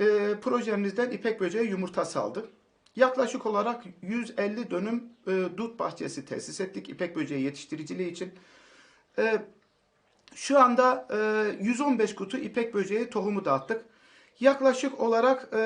e, projemizden ipek böceği yumurta saldı. Yaklaşık olarak 150 dönüm e, dut bahçesi tesis ettik ipek böceği yetiştiriciliği için. E, şu anda e, 115 kutu ipek böceği tohumu dağıttık. Yaklaşık olarak e,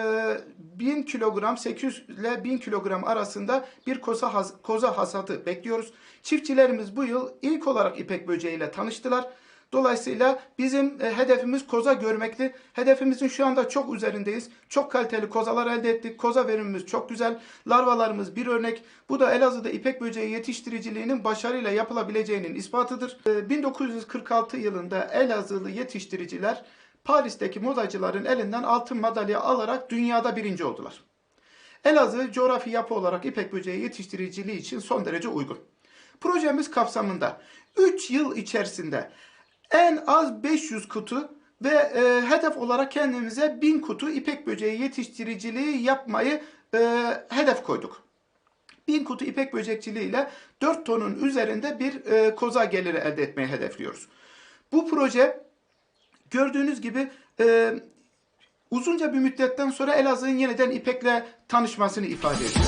1000 kilogram 800 ile 1000 kilogram arasında bir koza, has- koza hasadı bekliyoruz. Çiftçilerimiz bu yıl ilk olarak ipek böceğiyle tanıştılar. Dolayısıyla bizim e, hedefimiz koza görmekti. Hedefimizin şu anda çok üzerindeyiz. Çok kaliteli kozalar elde ettik. Koza verimimiz çok güzel. Larvalarımız bir örnek. Bu da Elazığ'da ipek böceği yetiştiriciliğinin başarıyla yapılabileceğinin ispatıdır. E, 1946 yılında Elazığlı yetiştiriciler Paris'teki modacıların elinden altın madalya alarak dünyada birinci oldular. Elazığ coğrafi yapı olarak ipek böceği yetiştiriciliği için son derece uygun. Projemiz kapsamında 3 yıl içerisinde en az 500 kutu ve e, hedef olarak kendimize 1000 kutu ipek böceği yetiştiriciliği yapmayı e, hedef koyduk. 1000 kutu ipek böcekçiliği ile 4 tonun üzerinde bir e, koza geliri elde etmeyi hedefliyoruz. Bu proje gördüğünüz gibi e, uzunca bir müddetten sonra Elazığ'ın yeniden ipekle tanışmasını ifade ediyor.